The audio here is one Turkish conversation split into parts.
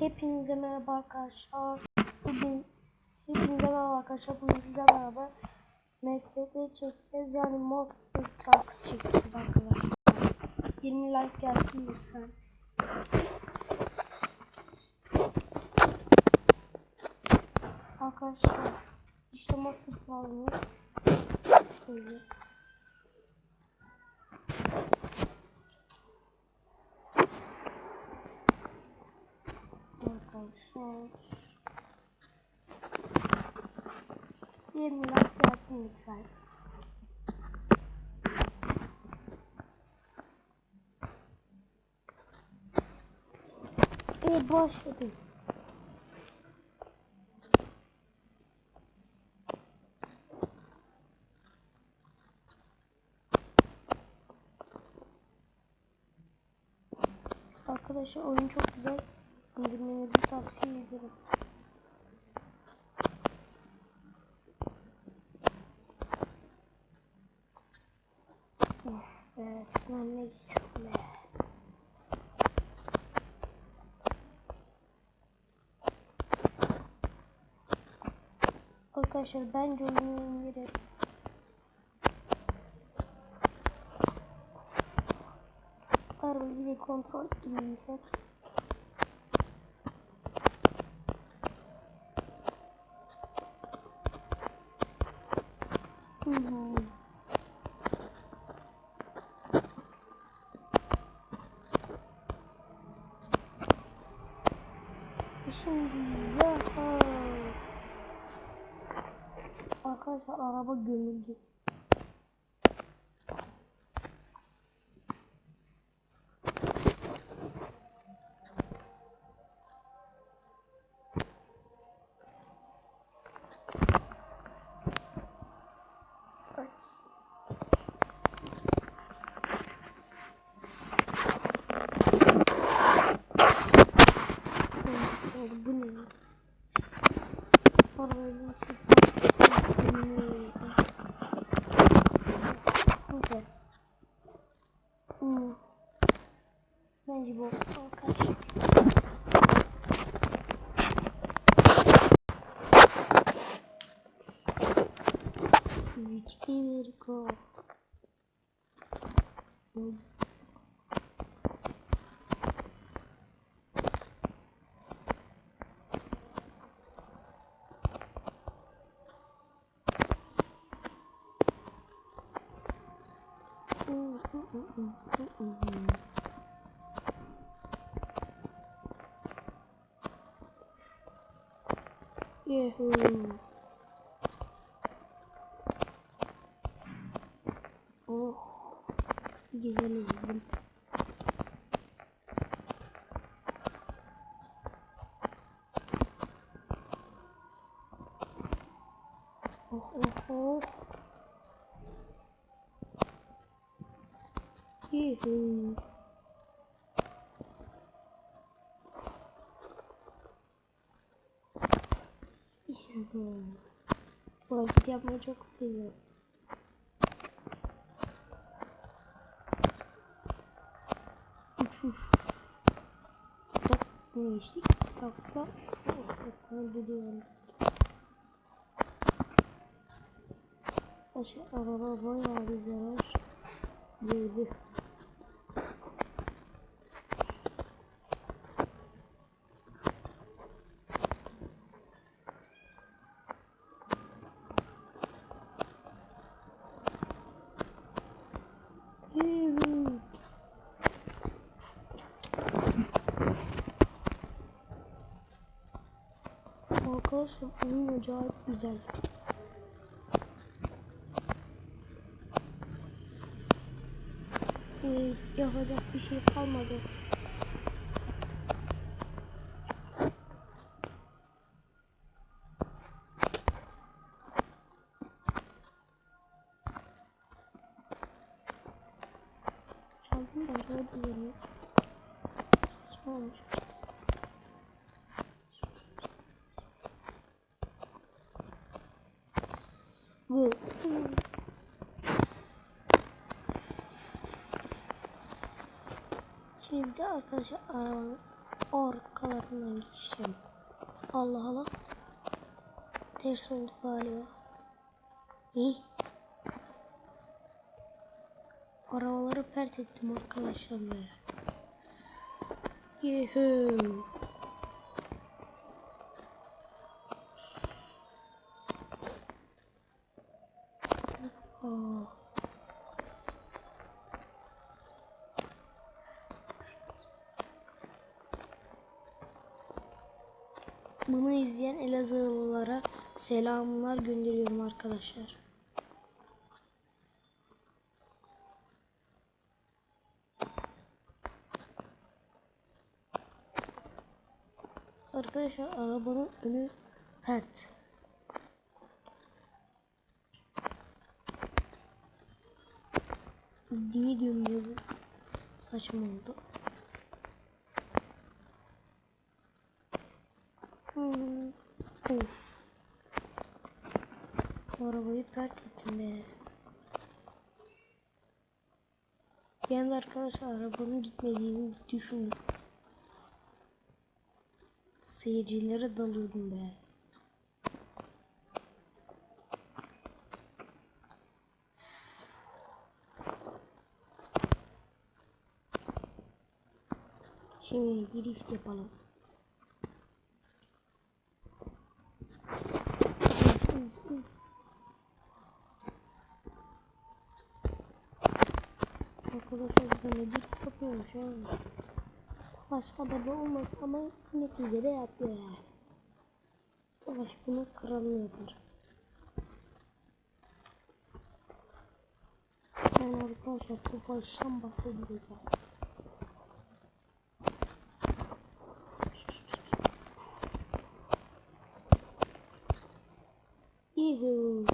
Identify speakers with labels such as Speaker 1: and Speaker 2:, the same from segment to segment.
Speaker 1: Hepinize merhaba arkadaşlar. Bugün hepinize merhaba arkadaşlar. Bugün sizlerle beraber MTV çekeceğiz. Yani Monster Trucks çekeceğiz arkadaşlar. 20 like gelsin lütfen. Arkadaşlar işte Monster Trucks'ımız. Şöyle. Arkadaşlar. 20 like gelsin lütfen. E başladı. Arkadaşlar oyun çok güzel. İndirmenizi tavsiye ederim. Oh, evet, ben ne geçiyorum be. Arkadaşlar bence oyunu indirelim. Arabayı bir kontrol edilsek. Hı hı. Şimdi araba gömüldü. Ay. Evet, Bu ne? Arabayı Güzel. Hmm. Bence bu arkadaşlar. Üç, iki, bir, go. Hmm. Ох, где залезли? Ох, ох, ох. Хе-хе. Yapmayı çok seviyorum. Tak ne geçtik? Takla. Takla gidiyorum. Aşağı araba bayağı bir zarar gördü. Yuhuu. Arkadaşlar oyun acayip güzel. Ee, yapacak bir şey kalmadı. Çaldım da araba düzeliyor. Saçma olmuş Bu. Şimdi arkadaşlar arabanın arkaları kenarından geçeceğim. Allah Allah. Ters oldu galiba. İyi. Arabaları pert ettim arkadaşlar. Yuhuu. Bunu izleyen Elazığlılara selamlar gönderiyorum arkadaşlar. Arkadaşlar arabanın önü pert. Dini dönmüyor bu. Saçma oldu. Hmm. Of. Arabayı pert ettim be. Bir anda arkadaşlar arabanın gitmediğini düşündüm. Seyircilere dalıyordum be. Şimdi drift yapalım. Uf, uf, uf. Arkadaşlar de drift yapıyorum şu an. Başka da olmaz ama neticede yapıyor yani. Savaş bunu kralını yapar. Yani arkadaşlar Tofaş'tan bahsedeceğim. Yuhuu.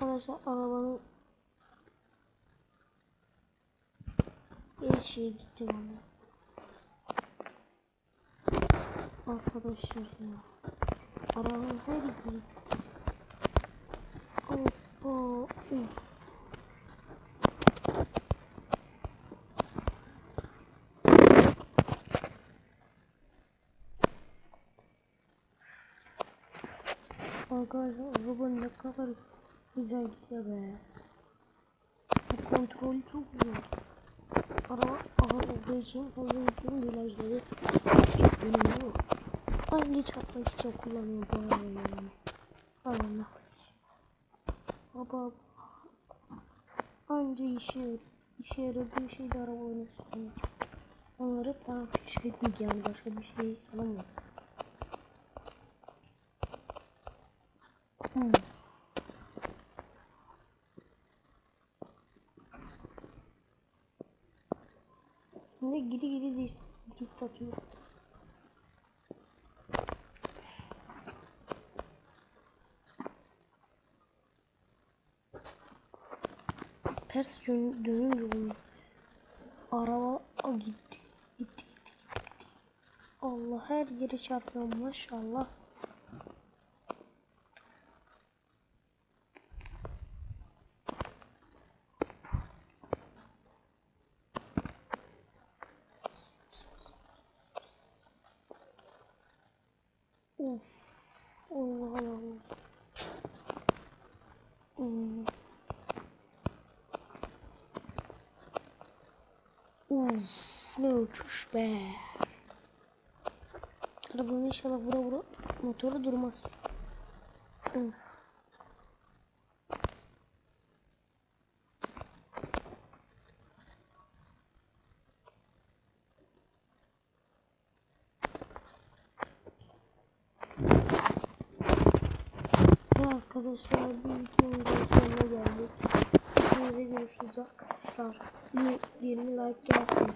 Speaker 1: Arkadaşlar arabanın bir şey gitti bana. Arkadaşlar ya. Arabanın her gitti. Hoppa. Uf. Arkadaşlar araba ne kadar güzel gidiyor be. Bu kontrolü çok güzel. Araba ağır olduğu için fazla yüklüm virajları benim yok. Hangi çarpmak için kullanıyor bu arabayı yani. Allah Baba anca işe işe yaradığı şey de arabanın üstünde. Onları daha keşfetmek yani başka bir şey alamıyor. Hmm. Şimdi gidi gidi drift, atıyor. Ters dön dönünce oluyor. Araba. Gitti gitti gitti. gitti. Allah her yere çarpıyor maşallah. Of. Allah Allah. Hmm. Uf, ne uçuş be. Arabanın inşallah vura vura motoru durmaz. Uf. Arkadaşlar bir videonun sonuna geldik. Hepinize görüşürüz arkadaşlar. 20 like gelsin.